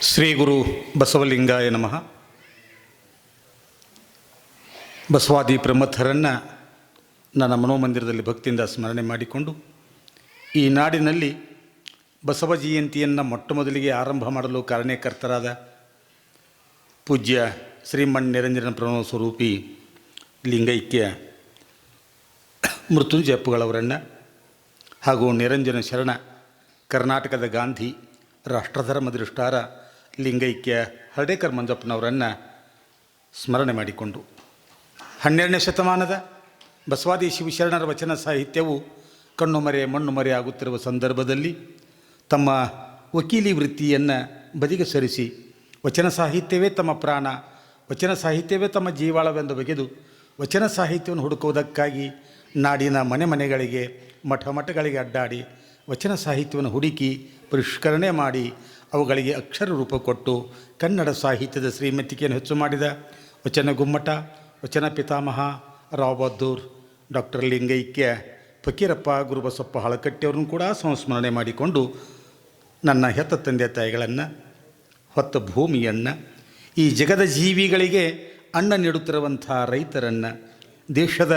ಶ್ರೀ ಗುರು ಬಸವಲಿಂಗಾಯ ನಮಃ. ಬಸವಾದಿ ಪ್ರಮಥರನ್ನು ನನ್ನ ಮನೋಮಂದಿರದಲ್ಲಿ ಭಕ್ತಿಯಿಂದ ಸ್ಮರಣೆ ಮಾಡಿಕೊಂಡು ಈ ನಾಡಿನಲ್ಲಿ ಬಸವ ಜಯಂತಿಯನ್ನು ಮೊಟ್ಟ ಮೊದಲಿಗೆ ಆರಂಭ ಮಾಡಲು ಕಾರಣಕರ್ತರಾದ ಪೂಜ್ಯ ಶ್ರೀಮಣ್ ನಿರಂಜನ ಪ್ರಣವ ಸ್ವರೂಪಿ ಲಿಂಗೈಕ್ಯ ಮೃತ್ಯುಂಜಯ ಅಪ್ಪುಗಳವರನ್ನು ಹಾಗೂ ನಿರಂಜನ ಶರಣ ಕರ್ನಾಟಕದ ಗಾಂಧಿ ರಾಷ್ಟ್ರಧರ್ಮ ದೃಷ್ಟಾರ ಲಿಂಗೈಕ್ಯ ಹರ್ಡೇಕರ್ ಮಂಜಪ್ಪನವರನ್ನು ಸ್ಮರಣೆ ಮಾಡಿಕೊಂಡು. ಹನ್ನೆರಡನೇ ಶತಮಾನದ ಬಸವಾದಿ ಶಿವಶರಣರ ವಚನ ಸಾಹಿತ್ಯವು ಕಣ್ಣು ಮರೆ ಮಣ್ಣು ಮರೆ ಆಗುತ್ತಿರುವ ಸಂದರ್ಭದಲ್ಲಿ ತಮ್ಮ ವಕೀಲಿ ವೃತ್ತಿಯನ್ನು ಬದಿಗೆ ಸರಿಸಿ ವಚನ ಸಾಹಿತ್ಯವೇ ತಮ್ಮ ಪ್ರಾಣ, ವಚನ ಸಾಹಿತ್ಯವೇ ತಮ್ಮ ಜೀವಾಳವೆಂದು ಬಗೆದು ವಚನ ಸಾಹಿತ್ಯವನ್ನು ಹುಡುಕುವುದಕ್ಕಾಗಿ ನಾಡಿನ ಮನೆ ಮನೆಗಳಿಗೆ, ಮಠ ಮಠಗಳಿಗೆ ಅಡ್ಡಾಡಿ ವಚನ ಸಾಹಿತ್ಯವನ್ನು ಹುಡುಕಿ ಪರಿಷ್ಕರಣೆ ಮಾಡಿ ಅವುಗಳಿಗೆ ಅಕ್ಷರ ರೂಪ ಕೊಟ್ಟು ಕನ್ನಡ ಸಾಹಿತ್ಯದ ಶ್ರೀಮತಿಕೆಯನ್ನು ಹೆಚ್ಚು ಮಾಡಿದ ವಚನ ಗುಮ್ಮಟ, ವಚನ ಪಿತಾಮಹ, ರಾವ್ ಬಹದ್ದೂರ್, ಡಾಕ್ಟರ್ ಲಿಂಗೈಕ್ಯ, ಫಕೀರಪ್ಪ ಗುರುಬಸಪ್ಪ ಹಳಕಟ್ಟಿಯವ್ರನ್ನು ಕೂಡ ಸಂಸ್ಮರಣೆ ಮಾಡಿಕೊಂಡು ನನ್ನ ಹೆತ್ತ ತಂದೆ ತಾಯಿಗಳನ್ನು, ಹೊತ್ತ ಭೂಮಿಯನ್ನು, ಈ ಜಗದ ಜೀವಿಗಳಿಗೆ ಅನ್ನ ನೀಡುತ್ತಿರುವಂಥ ರೈತರನ್ನು, ದೇಶದ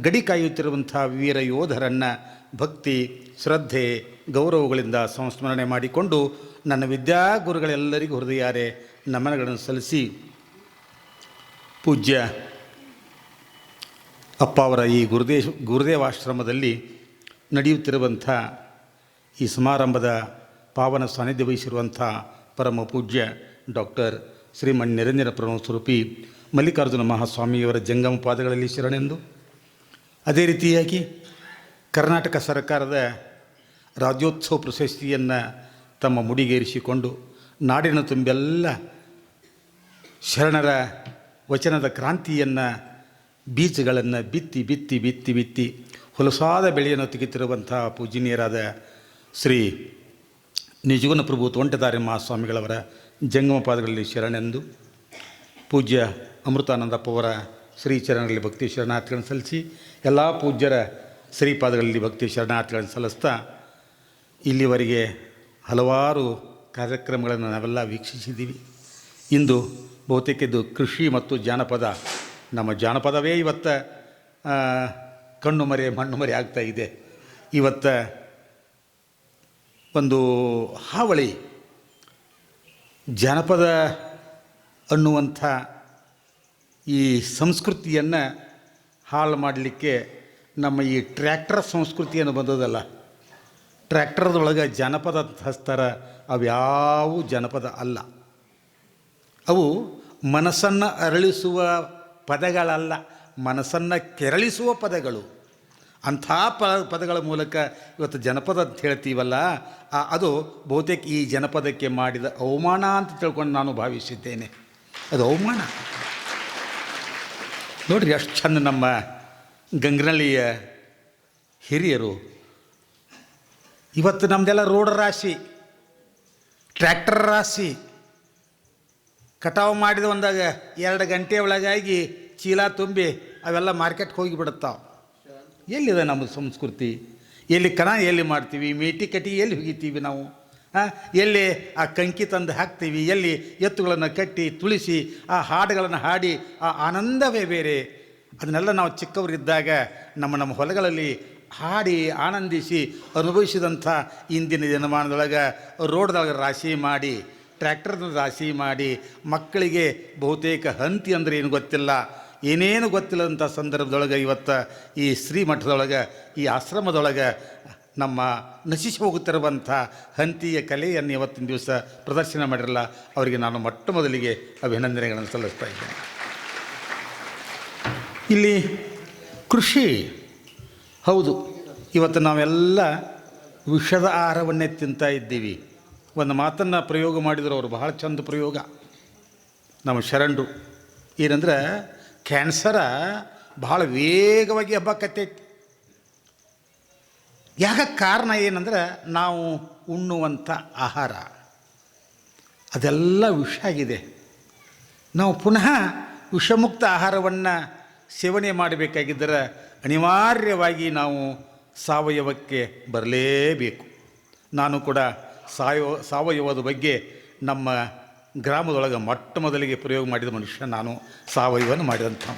ಗಡಿ ಕಾಯುತ್ತಿರುವಂಥ ವೀರ ಯೋಧರನ್ನು ಭಕ್ತಿ, ಶ್ರದ್ಧೆ, ಗೌರವಗಳಿಂದ ಸಂಸ್ಮರಣೆ ಮಾಡಿಕೊಂಡು ನನ್ನ ವಿದ್ಯಾಗುರುಗಳೆಲ್ಲರಿಗೂ ಹೃದಯಾರೆ ನಮನಗಳನ್ನು ಸಲ್ಲಿಸಿ ಪೂಜ್ಯ ಅಪ್ಪ ಅವರ ಈ ಗುರುದೇಶ್ ಗುರುದೇವಾಶ್ರಮದಲ್ಲಿ ನಡೆಯುತ್ತಿರುವಂಥ ಈ ಸಮಾರಂಭದ ಪಾವನ ಸಾನ್ನಿಧ್ಯ ವಹಿಸಿರುವಂಥ ಪರಮ ಪೂಜ್ಯ ಡಾಕ್ಟರ್ ಶ್ರೀಮಣ್ ನಿರಂಜನ ಪ್ರಣವ ಸ್ವರೂಪಿ ಮಲ್ಲಿಕಾರ್ಜುನ ಮಹಾಸ್ವಾಮಿಯವರ ಜಂಗಮ ಪಾದಗಳಲ್ಲಿ ಶರಣೆಂದು, ಅದೇ ರೀತಿಯಾಗಿ ಕರ್ನಾಟಕ ಸರ್ಕಾರದ ರಾಜ್ಯೋತ್ಸವ ಪ್ರಶಸ್ತಿಯನ್ನು ತಮ್ಮ ಮುಡಿಗೇರಿಸಿಕೊಂಡು ನಾಡಿನ ತುಂಬೆಲ್ಲ ಶರಣರ ವಚನದ ಕ್ರಾಂತಿಯನ್ನು ಬೀಜಗಳನ್ನು ಬಿತ್ತಿ ಬಿತ್ತಿ ಬಿತ್ತಿ ಬಿತ್ತಿ ಹೊಲಸಾದ ಬೆಳೆಯನ್ನು ತೆಗೆತಿರುವಂಥ ಪೂಜನೀಯರಾದ ಶ್ರೀ ನಿಜಗುಣ ಪ್ರಭು ತೋಂಟದಾರಿ ಮಹಾಸ್ವಾಮಿಗಳವರ ಜಂಗಮ ಪಾದಗಳಲ್ಲಿ ಶರಣೆಂದು ಪೂಜ್ಯ ಅಮೃತಾನಂದಪ್ಪವರ ಶ್ರೀಚರಣಗಳಲ್ಲಿ ಭಕ್ತಿ ಶರಣಾರ್ಥಿಗಳನ್ನು ಸಲ್ಲಿಸಿ ಎಲ್ಲ ಪೂಜ್ಯರ ಶ್ರೀಪಾದಗಳಲ್ಲಿ ಭಕ್ತಿ ಶರಣಾರ್ಥಿಗಳನ್ನು ಸಲ್ಲಿಸ್ತಾ ಇಲ್ಲಿವರೆಗೆ ಹಲವಾರು ಕಾರ್ಯಕ್ರಮಗಳನ್ನು ನಾವೆಲ್ಲ ವೀಕ್ಷಿಸಿದ್ದೀವಿ. ಇಂದು ಬಹುತೇಕ ಇದು ಕೃಷಿ ಮತ್ತು ಜಾನಪದ, ನಮ್ಮ ಜಾನಪದವೇ ಇವತ್ತು ಕಣ್ಣು ಮರೆ, ಮಣ್ಣು ಮರೆ ಆಗ್ತಾ ಇದೆ. ಇವತ್ತು ಒಂದು ಹಾವಳಿ, ಜಾನಪದ ಅನ್ನುವಂಥ ಈ ಸಂಸ್ಕೃತಿಯನ್ನು ಹಾಳು ಮಾಡಲಿಕ್ಕೆ ನಮ್ಮ ಈ ಟ್ರ್ಯಾಕ್ಟರ್ ಸಂಸ್ಕೃತಿಯನ್ನು ಬಂದದಲ್ಲ. ಟ್ರ್ಯಾಕ್ಟರ್ದೊಳಗೆ ಜನಪದ ಹಸ್ತರ ಅವ್ಯಾವು ಜನಪದ ಅಲ್ಲ. ಅವು ಮನಸ್ಸನ್ನು ಅರಳಿಸುವ ಪದಗಳಲ್ಲ, ಮನಸ್ಸನ್ನು ಕೆರಳಿಸುವ ಪದಗಳು. ಅಂಥ ಪ ಪದಗಳ ಮೂಲಕ ಇವತ್ತು ಜನಪದ ಅಂತ ಹೇಳ್ತೀವಲ್ಲ ಅದು ಬಹುತೇಕ ಈ ಜನಪದಕ್ಕೆ ಮಾಡಿದ ಅವಮಾನ ಅಂತ ತಿಳ್ಕೊಂಡು ನಾನು ಭಾವಿಸಿದ್ದೇನೆ. ಅದು ಅವಮಾನ. ನೋಡಿರಿ ಎಷ್ಟು ಚೆಂದ ನಮ್ಮ ಗಂಗನಳ್ಳಿಯ ಹಿರಿಯರು ಇವತ್ತು ನಮ್ಮದೆಲ್ಲ ರೋಡ್ ರಾಶಿ, ಟ್ರ್ಯಾಕ್ಟರ್ ರಾಶಿ. ಕಟಾವು ಮಾಡಿದ ಒಂದಾಗ ಎರಡು ಗಂಟೆ ಒಳಗಾಗಿ ಚೀಲ ತುಂಬಿ ಅವೆಲ್ಲ ಮಾರ್ಕೆಟ್ಗೆ ಹೋಗಿಬಿಡುತ್ತಾವೆ. ಎಲ್ಲಿದೆ ನಮ್ಮ ಸಂಸ್ಕೃತಿ? ಎಲ್ಲಿ ಕಣ ಎಲ್ಲಿ ಮಾಡ್ತೀವಿ? ಮೇಟಿ ಕಟ್ಟಿ ಎಲ್ಲಿ ಹೋಗಿತೀವಿ ನಾವು? ಎಲ್ಲಿ ಆ ಕಂಕಿ ತಂದು ಹಾಕ್ತೀವಿ? ಎಲ್ಲಿ ಎತ್ತುಗಳನ್ನು ಕಟ್ಟಿ ತುಳಿಸಿ ಆ ಹಾಡುಗಳನ್ನು ಹಾಡಿ ಆ ಆನಂದವೇ ಬೇರೆ. ಅದನ್ನೆಲ್ಲ ನಾವು ಚಿಕ್ಕವರಿದ್ದಾಗ ನಮ್ಮ ನಮ್ಮ ಹೊಲಗಳಲ್ಲಿ ಹಾಡಿ ಆನಂದಿಸಿ ಅನುಭವಿಸಿದಂಥ ಇಂದಿನ ದಿನಮಾನದೊಳಗೆ ರೋಡ್ದೊಳಗೆ ರಾಶಿ ಮಾಡಿ, ಟ್ರ್ಯಾಕ್ಟರ್ದ ರಾಶಿ ಮಾಡಿ, ಮಕ್ಕಳಿಗೆ ಬಹುತೇಕ ಹಂತಿ ಅಂದರೆ ಏನು ಗೊತ್ತಿಲ್ಲ. ಏನೇನು ಗೊತ್ತಿಲ್ಲದಂಥ ಸಂದರ್ಭದೊಳಗೆ ಇವತ್ತು ಈ ಶ್ರೀಮಠದೊಳಗೆ, ಈ ಆಶ್ರಮದೊಳಗೆ ನಮ್ಮ ನಶಿಸಿ ಹೋಗುತ್ತಿರುವಂಥ ಹಂತಿಯ ಕಲೆಯನ್ನು ಇವತ್ತಿನ ದಿವಸ ಪ್ರದರ್ಶನ ಮಾಡಿರಲ್ಲ, ಅವರಿಗೆ ನಾನು ಮೊಟ್ಟ ಮೊದಲಿಗೆ ಅಭಿನಂದನೆಗಳನ್ನು ಸಲ್ಲಿಸ್ತಾ ಇದ್ದೇನೆ. ಇಲ್ಲಿ ಕೃಷಿ, ಹೌದು. ಇವತ್ತು ನಾವೆಲ್ಲ ವಿಷದ ಆಹಾರವನ್ನೇ ತಿಂತಾ ಇದ್ದೀವಿ. ಒಂದು ಮಾತನ್ನು ಪ್ರಯೋಗ ಮಾಡಿದರು ಅವರು, ಬಹಳ ಚಂದ ಪ್ರಯೋಗ. ನಮ್ಮ ಶರಣರು, ಏನಂದ್ರೆ ಕ್ಯಾನ್ಸರ ಬಹಳ ವೇಗವಾಗಿ ಹಬ್ಬಕ್ಕತ್ತೈತಿ ಯಾಕ ಕಾರಣ ಏನಂದ್ರೆ ನಾವು ಉಣ್ಣುವಂಥ ಆಹಾರ, ಅದೆಲ್ಲ ವಿಷ ಆಗಿದೆ. ನಾವು ಪುನಃ ವಿಷಮುಕ್ತ ಆಹಾರವನ್ನು ಸೇವನೆ ಮಾಡಬೇಕಾಗಿದ್ದರೆ ಅನಿವಾರ್ಯವಾಗಿ ನಾವು ಸಾವಯವಕ್ಕೆ ಬರಲೇಬೇಕು. ನಾನು ಕೂಡ ಸಾವಯವ ಸಾವಯವದ ಬಗ್ಗೆ ನಮ್ಮ ಗ್ರಾಮದೊಳಗೆ ಮೊಟ್ಟ ಮೊದಲಿಗೆ ಪ್ರಯೋಗ ಮಾಡಿದ ಮನುಷ್ಯ ನಾನು, ಸಾವಯವನ ಮಾಡಿದಂಥ.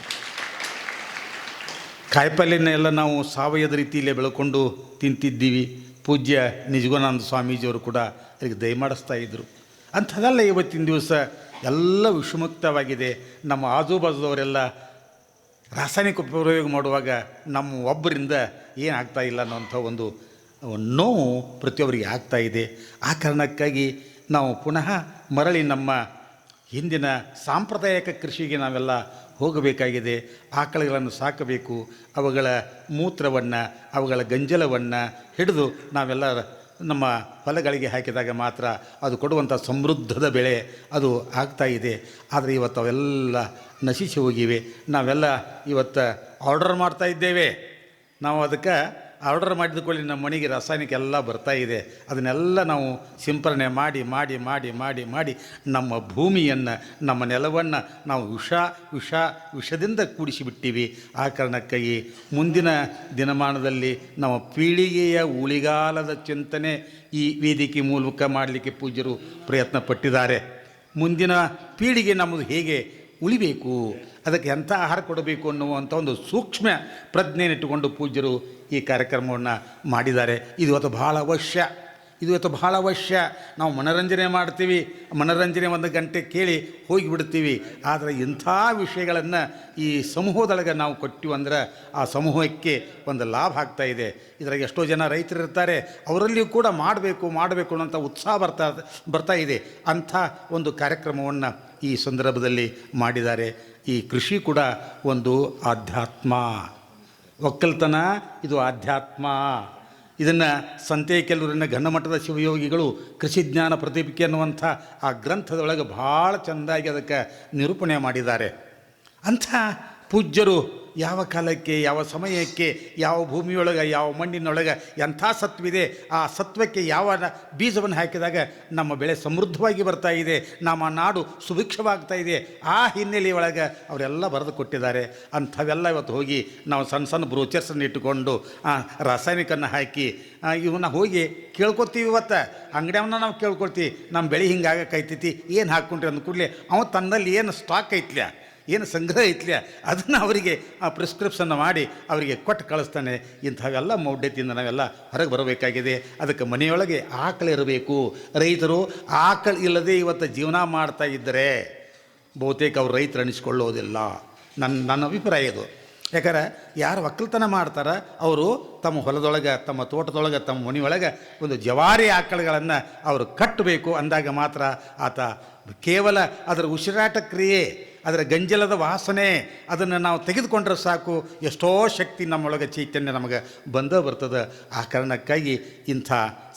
ಕಾಯಿಪಲ್ಯನ ಎಲ್ಲ ನಾವು ಸಾವಯವದ ರೀತಿಯಲ್ಲೇ ಬೆಳ್ಕೊಂಡು ತಿಂತಿದ್ದೀವಿ. ಪೂಜ್ಯ ನಿಜಗುಣಾನಂದ ಸ್ವಾಮೀಜಿಯವರು ಕೂಡ ಅದಕ್ಕೆ ದಯಮಾಡಿಸ್ತಾ ಇದ್ದರು ಅಂಥದ್ದೆಲ್ಲ ಇವತ್ತಿನ ದಿವಸ ಎಲ್ಲ ವಿಷಮುಕ್ತವಾಗಿದೆ. ನಮ್ಮ ಆಜುಬಾಜುದವರೆಲ್ಲ ರಾಸಾಯನಿಕ ಪ್ರಯೋಗ ಮಾಡುವಾಗ ನಮ್ಮ ಒಬ್ಬರಿಂದ ಏನಾಗ್ತಾ ಇಲ್ಲ ಅನ್ನೋಂಥ ಒಂದು ನೋವು ಪ್ರತಿಯೊಬ್ಬರಿಗೆ ಆಗ್ತಾ ಇದೆ. ಆ ಕಾರಣಕ್ಕಾಗಿ ನಾವು ಪುನಃ ಮರಳಿ ನಮ್ಮ ಹಿಂದಿನ ಸಾಂಪ್ರದಾಯಿಕ ಕೃಷಿಗೆ ನಾವೆಲ್ಲ ಹೋಗಬೇಕಾಗಿದೆ. ಆಕಳುಗಳನ್ನು ಸಾಕಬೇಕು, ಅವುಗಳ ಮೂತ್ರವನ್ನು, ಅವುಗಳ ಗಂಜಲವನ್ನು ಹಿಡಿದು ನಾವೆಲ್ಲ ನಮ್ಮ ಹೊಲಗಳಿಗೆ ಹಾಕಿದಾಗ ಮಾತ್ರ ಅದು ಕೊಡುವಂಥ ಸಮೃದ್ಧದ ಬೆಳೆ ಅದು ಆಗ್ತಾ ಇದೆ. ಆದರೆ ಇವತ್ತು ಅವೆಲ್ಲ ನಶಿಸಿ ಹೋಗಿವೆ. ನಾವೆಲ್ಲ ಇವತ್ತು ಆರ್ಡರ್ ಮಾಡ್ತಾ ಇದ್ದೇವೆ. ನಾವು ಅದಕ್ಕೆ ಆರ್ಡರ್ ಮಾಡಿದ ಕೂಡಲೇ ನಮ್ಮ ಮನೆಗೆ ರಾಸಾಯನಿಕ ಎಲ್ಲ ಬರ್ತಾ ಇದೆ. ಅದನ್ನೆಲ್ಲ ನಾವು ಸಿಂಪರಣೆ ಮಾಡಿ ಮಾಡಿ ಮಾಡಿ ಮಾಡಿ ಮಾಡಿ ನಮ್ಮ ಭೂಮಿಯನ್ನು, ನಮ್ಮ ನೆಲವನ್ನು ನಾವು ವಿಷ ವಿಷ, ವಿಷದಿಂದ ಕೂಡಿಸಿಬಿಟ್ಟಿವಿ. ಆ ಕಾರಣಕ್ಕಾಗಿ ಮುಂದಿನ ದಿನಮಾನದಲ್ಲಿ ನಮ್ಮ ಪೀಳಿಗೆಯ ಉಳಿಗಾಲದ ಚಿಂತನೆ ಈ ವೇದಿಕೆ ಮೂಲಕ ಮಾಡಲಿಕ್ಕೆ ಪೂಜ್ಯರು ಪ್ರಯತ್ನ ಪಟ್ಟಿದ್ದಾರೆ ಮುಂದಿನ ಪೀಳಿಗೆ ನಮ್ಮದು ಹೇಗೆ ಉಳಿಬೇಕು. ಅದಕ್ಕೆ ಎಂಥ ಆಹಾರ ಕೊಡಬೇಕು ಅನ್ನುವಂಥ ಒಂದು ಸೂಕ್ಷ್ಮ ಪ್ರಜ್ಞೆಯನ್ನಿಟ್ಟುಕೊಂಡು ಪೂಜ್ಯರು ಈ ಕಾರ್ಯಕ್ರಮವನ್ನು ಮಾಡಿದ್ದಾರೆ. ಇದು ಅದು ಬಹಳ ಅವಶ್ಯ. ಇದು ಇವತ್ತು ಬಹಳ ಅವಶ್ಯ. ನಾವು ಮನೋರಂಜನೆ ಮಾಡ್ತೀವಿ. ಮನೋರಂಜನೆ ಒಂದು ಗಂಟೆ ಕೇಳಿ ಹೋಗಿಬಿಡ್ತೀವಿ. ಆದರೆ ಇಂಥ ವಿಷಯಗಳನ್ನು ಈ ಸಮೂಹದೊಳಗೆ ನಾವು ಕೊಟ್ಟಿವಿ ಅಂದ್ರೆ ಆ ಸಮೂಹಕ್ಕೆ ಒಂದು ಲಾಭ ಆಗ್ತಾ ಇದೆ. ಇದ್ರಾಗ ಎಷ್ಟೋ ಜನ ರೈತರು ಇರ್ತಾರೆ ಅವರಲ್ಲಿಯೂ ಕೂಡ ಮಾಡಬೇಕು ಮಾಡಬೇಕು ಅನ್ನೋಂಥ ಉತ್ಸಾಹ ಬರ್ತಾ ಬರ್ತಾ ಇದೆ. ಅಂಥ ಒಂದು ಕಾರ್ಯಕ್ರಮವನ್ನು ಈ ಸಂದರ್ಭದಲ್ಲಿ ಮಾಡಿದ್ದಾರೆ. ಈ ಕೃಷಿ ಕೂಡ ಒಂದು ಆಧ್ಯಾತ್ಮ. ಒಕ್ಕಲ್ತನ, ಇದು ಆಧ್ಯಾತ್ಮ. ಇದನ್ನು ಸಂತೆ ಕೆಲವರನ್ನ ಘನಮಠದ ಶಿವಯೋಗಿಗಳು ಕೃಷಿ ಜ್ಞಾನ ಪ್ರತಿಪಿಕೆ ಅನ್ನುವಂಥ ಆ ಗ್ರಂಥದೊಳಗೆ ಭಾಳ ಚೆಂದಾಗಿ ಅದಕ್ಕೆ ನಿರೂಪಣೆ ಮಾಡಿದ್ದಾರೆ. ಅಂಥ ಪೂಜ್ಯರು ಯಾವ ಕಾಲಕ್ಕೆ, ಯಾವ ಸಮಯಕ್ಕೆ, ಯಾವ ಭೂಮಿಯೊಳಗೆ, ಯಾವ ಮಣ್ಣಿನೊಳಗೆ ಎಂಥ ಸತ್ವಿದೆ ಆ ಸತ್ವಕ್ಕೆ ಯಾವ ಬೀಜವನ್ನು ಹಾಕಿದಾಗ ನಮ್ಮ ಬೆಳೆ ಸಮೃದ್ಧವಾಗಿ ಬರ್ತಾ ಇದೆ, ನಮ್ಮ ನಾಡು ಸುಭಿಕ್ಷವಾಗ್ತಾ ಇದೆ, ಆ ಹಿನ್ನೆಲೆಯೊಳಗೆ ಅವರೆಲ್ಲ ಬರೆದು ಕೊಟ್ಟಿದ್ದಾರೆ. ಅಂಥವೆಲ್ಲ ಇವತ್ತು ಹೋಗಿ ನಾವು ಸಣ್ಣ ಸಣ್ಣ ಬ್ರೋಚರ್ಸನ್ನು ಇಟ್ಟುಕೊಂಡು ರಾಸಾಯನಿಕನ್ನು ಹಾಕಿ ಇವನ್ನ ಹೋಗಿ ಕೇಳ್ಕೊತೀವಿ ಇವತ್ತು. ಅಂಗಡಿಯವನ್ನ ನಾವು ಕೇಳ್ಕೊಳ್ತೀವಿ, ನಮ್ಮ ಬೆಳೆ ಹಿಂಗಾಗಕ್ಕೈತೈತಿ ಏನು ಹಾಕ್ಕೊಂಡ್ರಿ? ಅಂದ ಅವ ತನ್ನಲ್ಲಿ ಏನು ಸ್ಟಾಕ್ ಐತ್ಲ್ಯಾ ಏನು ಸಂಗ್ರಹ ಐತ್ಲ್ಯ ಅದನ್ನು ಅವರಿಗೆ ಆ ಪ್ರಿಸ್ಕ್ರಿಪ್ಷನ್ ಮಾಡಿ ಅವರಿಗೆ ಕೊಟ್ಟು ಕಳಿಸ್ತಾನೆ. ಇಂಥವೆಲ್ಲ ಮೌಢ್ಯತೆಯಿಂದ ನಾವೆಲ್ಲ ಹೊರಗೆ ಬರಬೇಕಾಗಿದೆ. ಅದಕ್ಕೆ ಮನೆಯೊಳಗೆ ಆಕಳು ಇರಬೇಕು. ರೈತರು ಆಕಳು ಇಲ್ಲದೆ ಇವತ್ತು ಜೀವನ ಮಾಡ್ತಾ ಇದ್ದರೆ ಬಹುತೇಕ ಅವ್ರು ರೈತರು ಅನಿಸ್ಕೊಳ್ಳೋದಿಲ್ಲ. ನನ್ನ ನನ್ನ ಅಭಿಪ್ರಾಯ ಇದು. ಯಾಕಂದ್ರೆ ಯಾರು ಒಕ್ಕಲ್ತನ ಮಾಡ್ತಾರ, ಅವರು ತಮ್ಮ ಹೊಲದೊಳಗೆ, ತಮ್ಮ ತೋಟದೊಳಗೆ, ತಮ್ಮ ಮನೆಯೊಳಗೆ ಒಂದು ಜವಾರಿ ಆಕಳುಗಳನ್ನು ಅವರು ಕಟ್ಟಬೇಕು ಅಂದಾಗ ಮಾತ್ರ ಆತ ಕೇವಲ ಅದರ ಉಸಿರಾಟ ಕ್ರಿಯೆ. ಅದರ ಗಂಜಲದ ವಾಸನೆ ಅದನ್ನು ನಾವು ತೆಗೆದುಕೊಂಡ್ರೆ ಸಾಕು. ಎಷ್ಟೋ ಶಕ್ತಿ ನಮ್ಮೊಳಗೆ ಚೈತನ್ಯ ನಮಗೆ ಬಂದೇ ಬರ್ತದೆ. ಆ ಕಾರಣಕ್ಕಾಗಿ ಇಂಥ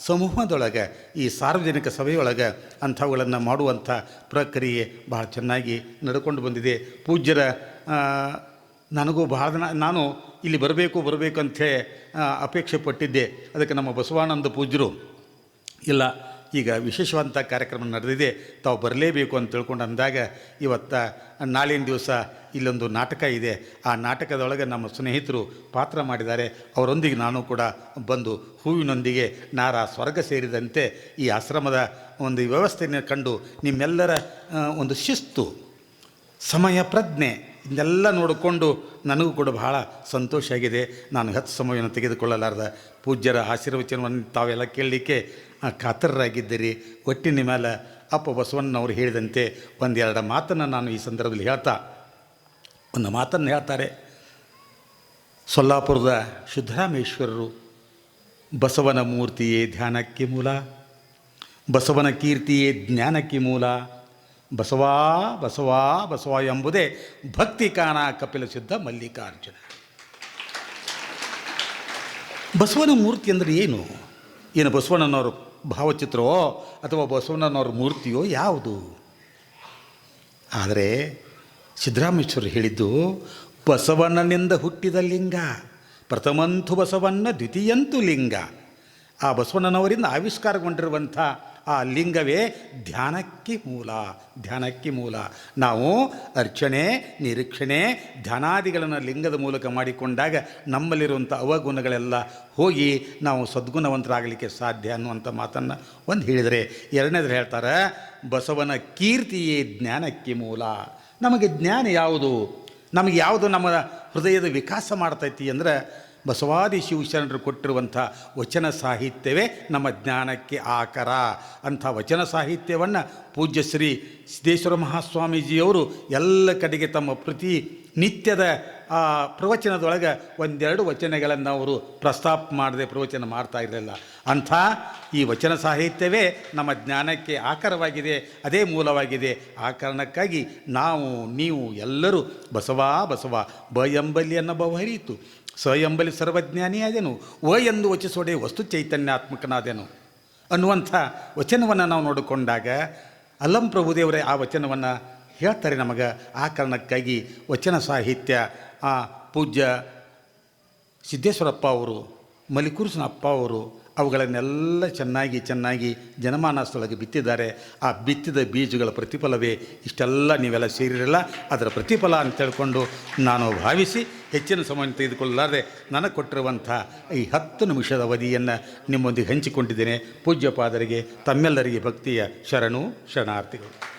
ಸಮೂಹದೊಳಗೆ, ಈ ಸಾರ್ವಜನಿಕ ಸಭೆಯೊಳಗೆ ಅಂಥವುಗಳನ್ನು ಮಾಡುವಂಥ ಪ್ರಕ್ರಿಯೆ ಭಾಳ ಚೆನ್ನಾಗಿ ನಡ್ಕೊಂಡು ಬಂದಿದೆ. ಪೂಜ್ಯರ ನನಗೂ ದಿನ, ನಾನು ಇಲ್ಲಿ ಬರಬೇಕು ಬರಬೇಕು ಅಪೇಕ್ಷೆ ಪಟ್ಟಿದ್ದೆ. ಅದಕ್ಕೆ ನಮ್ಮ ಬಸವಾನಂದ ಪೂಜ್ಯರು, ಇಲ್ಲ ಈಗ ವಿಶೇಷವಂತ ಕಾರ್ಯಕ್ರಮ ನಡೆದಿದೆ. ತಾವು ಬರಲೇಬೇಕು ಅಂತ ತಿಳ್ಕೊಂಡು ಅಂದಾಗ ಇವತ್ತು ನಾಳಿನ ದಿವಸ ಇಲ್ಲೊಂದು ನಾಟಕ ಇದೆ. ಆ ನಾಟಕದೊಳಗೆ ನಮ್ಮ ಸ್ನೇಹಿತರು ಪಾತ್ರ ಮಾಡಿದ್ದಾರೆ. ಅವರೊಂದಿಗೆ ನಾನು ಕೂಡ ಬಂದು ಹೂವಿನೊಂದಿಗೆ ನಾರ ಸ್ವರ್ಗ ಸೇರಿದಂತೆ ಈ ಆಶ್ರಮದ ಒಂದು ವ್ಯವಸ್ಥೆಯನ್ನು ಕಂಡು ನಿಮ್ಮೆಲ್ಲರ ಒಂದು ಶಿಸ್ತು, ಸಮಯ ಪ್ರಜ್ಞೆ ಇದನ್ನೆಲ್ಲ ನೋಡಿಕೊಂಡು ನನಗೂ ಕೂಡ ಬಹಳ ಸಂತೋಷ ಆಗಿದೆ. ನಾನು ಹೆಚ್ಚು ಸಮಯವನ್ನು ತೆಗೆದುಕೊಳ್ಳಲಾರ್ದ ಪೂಜ್ಯರ ಆಶೀರ್ವಚನವನ್ನು ತಾವೆಲ್ಲ ಕೇಳಲಿಕ್ಕೆ ಕಾತರರಾಗಿದ್ದೀರಿ ಒಟ್ಟಿನ ಮೇಲೆ ಅಪ್ಪ ಬಸವಣ್ಣನವರು ಹೇಳಿದಂತೆ ಒಂದೆರಡು ಮಾತನ್ನು ನಾನು ಈ ಸಂದರ್ಭದಲ್ಲಿ ಹೇಳ್ತಾ, ಒಂದು ಮಾತನ್ನು ಹೇಳ್ತಾರೆ. ಸೊಲ್ಲಾಪುರದ ಸಿದ್ದರಾಮೇಶ್ವರರು, ಬಸವನ ಮೂರ್ತಿಯೇ ಧ್ಯಾನಕ್ಕೆ ಮೂಲ, ಬಸವನ ಕೀರ್ತಿಯೇ ಜ್ಞಾನಕ್ಕೆ ಮೂಲ ಬಸವಾ ಬಸವಾ, ಬಸವ ಎಂಬುದೇ ಭಕ್ತಿ ಕಾಣ ಕಪಿಲ ಸಿದ್ಧ ಮಲ್ಲಿಕಾರ್ಜುನ. ಬಸವನ ಮೂರ್ತಿ ಅಂದರೆ ಏನು? ಏನು ಬಸವಣ್ಣನವ್ರ ಭಾವಚಿತ್ರವೋ ಅಥವಾ ಬಸವಣ್ಣನವ್ರ ಮೂರ್ತಿಯೋ ಯಾವುದು? ಆದರೆ ಸಿದ್ದರಾಮೇಶ್ವರ ಹೇಳಿದ್ದು, ಬಸವಣ್ಣನಿಂದ ಹುಟ್ಟಿದ ಲಿಂಗ, ಪ್ರಥಮಂತು ಬಸವಣ್ಣ, ದ್ವಿತೀಯಂತು ಲಿಂಗ. ಆ ಬಸವಣ್ಣನವರಿಂದ ಆವಿಷ್ಕಾರಗೊಂಡಿರುವಂಥ ಆ ಲಿಂಗವೇ ಧ್ಯಾನಕ್ಕೆ ಮೂಲ ಧ್ಯಾನಕ್ಕೆ ಮೂಲ. ನಾವು ಅರ್ಚನೆ, ನಿರೀಕ್ಷಣೆ, ಧ್ಯಾನಾದಿಗಳನ್ನು ಲಿಂಗದ ಮೂಲಕ ಮಾಡಿಕೊಂಡಾಗ ನಮ್ಮಲ್ಲಿರುವಂಥ ಅವಗುಣಗಳೆಲ್ಲ ಹೋಗಿ ನಾವು ಸದ್ಗುಣವಂತರಾಗಲಿಕ್ಕೆ ಸಾಧ್ಯ ಅನ್ನುವಂಥ ಮಾತನ್ನು ಒಂದು ಹೇಳಿದರೆ ಎರಡನೇದು ಹೇಳ್ತಾರೆ, ಬಸವನ ಕೀರ್ತಿಯೇ ಜ್ಞಾನಕ್ಕೆ ಮೂಲ. ನಮಗೆ ಜ್ಞಾನ ಯಾವುದು? ನಮಗೆ ಯಾವುದು ನಮ್ಮ ಹೃದಯದ ವಿಕಾಸ ಮಾಡ್ತೈತಿ ಅಂದ್ರೆ ಬಸವಾದಿ ಶಿವಶರಣರು ಕೊಟ್ಟಿರುವಂಥ ವಚನ ಸಾಹಿತ್ಯವೇ ನಮ್ಮ ಜ್ಞಾನಕ್ಕೆ ಆಕರ. ಅಂಥ ವಚನ ಸಾಹಿತ್ಯವನ್ನು ಪೂಜ್ಯ ಶ್ರೀ ಸಿದ್ದೇಶ್ವರ ಮಹಾಸ್ವಾಮೀಜಿಯವರು ಎಲ್ಲ ಕಡೆಗೆ ತಮ್ಮ ಪ್ರತಿ ನಿತ್ಯದ, ಆ, ಪ್ರವಚನದೊಳಗೆ ಒಂದೆರಡು ವಚನಗಳನ್ನು ಅವರು ಪ್ರಸ್ತಾಪ ಮಾಡದೆ ಪ್ರವಚನ ಮಾಡ್ತಾ ಇರಲಿಲ್ಲ. ಅಂಥ ಈ ವಚನ ಸಾಹಿತ್ಯವೇ ನಮ್ಮ ಜ್ಞಾನಕ್ಕೆ ಆಕರವಾಗಿದೆ, ಅದೇ ಮೂಲವಾಗಿದೆ. ಆ ಕಾರಣಕ್ಕಾಗಿ ನಾವು, ನೀವು ಎಲ್ಲರೂ ಬಸವ ಬಸವ, ಬ ಅನ್ನೋ ಬವ ಹರಿಯಿತು. ಸ ಎಂಬಲ್ಲಿ ಸರ್ವಜ್ಞಾನಿಯಾದೆನು ವ ಎಂದು ವಚಿಸೋಡೆ ವಸ್ತು ಚೈತನ್ಯಾತ್ಮಕನಾದೆನು. ಅನ್ನುವಂಥ ವಚನವನ್ನು ನಾವು ನೋಡಿಕೊಂಡಾಗ, ಅಲ್ಲಂ ಪ್ರಭುದೇವರೇ ಆ ವಚನವನ್ನು ಹೇಳ್ತಾರೆ ನಮಗೆ ಆ ಕಾರಣಕ್ಕಾಗಿ ವಚನ ಸಾಹಿತ್ಯ, ಆ, ಪೂಜ್ಯ ಸಿದ್ದೇಶ್ವರಪ್ಪ ಅವರು ಮಲಿಕುರುಸನಪ್ಪ ಅವರು ಅವುಗಳನ್ನೆಲ್ಲ ಚೆನ್ನಾಗಿ ಚೆನ್ನಾಗಿ ಜನಮಾನಸದೊಳಗೆ ಬಿತ್ತಿದ್ದಾರೆ. ಆ ಬಿತ್ತಿದ ಬೀಜಗಳ ಪ್ರತಿಫಲವೇ ಇಷ್ಟೆಲ್ಲ ನೀವೆಲ್ಲ ಸೇರಿರಲ್ಲ. ಅದರ ಪ್ರತಿಫಲ ಅಂತ ಹೇಳ್ಕೊಂಡು ನಾನು ಭಾವಿಸಿ ಹೆಚ್ಚಿನ ಸಮಯ ತೆಗೆದುಕೊಳ್ಳಲಾರದೆ ನನಗೆ ಕೊಟ್ಟಿರುವಂಥ ಈ ಹತ್ತು ನಿಮಿಷದ ಅವಧಿಯನ್ನು ನಿಮ್ಮೊಂದಿಗೆ ಹಂಚಿಕೊಂಡಿದ್ದೇನೆ. ಪೂಜ್ಯಪಾದರಿಗೆ, ತಮ್ಮೆಲ್ಲರಿಗೆ ಭಕ್ತಿಯ ಶರಣು, ಶರಣಾರ್ಥಿಗಳು.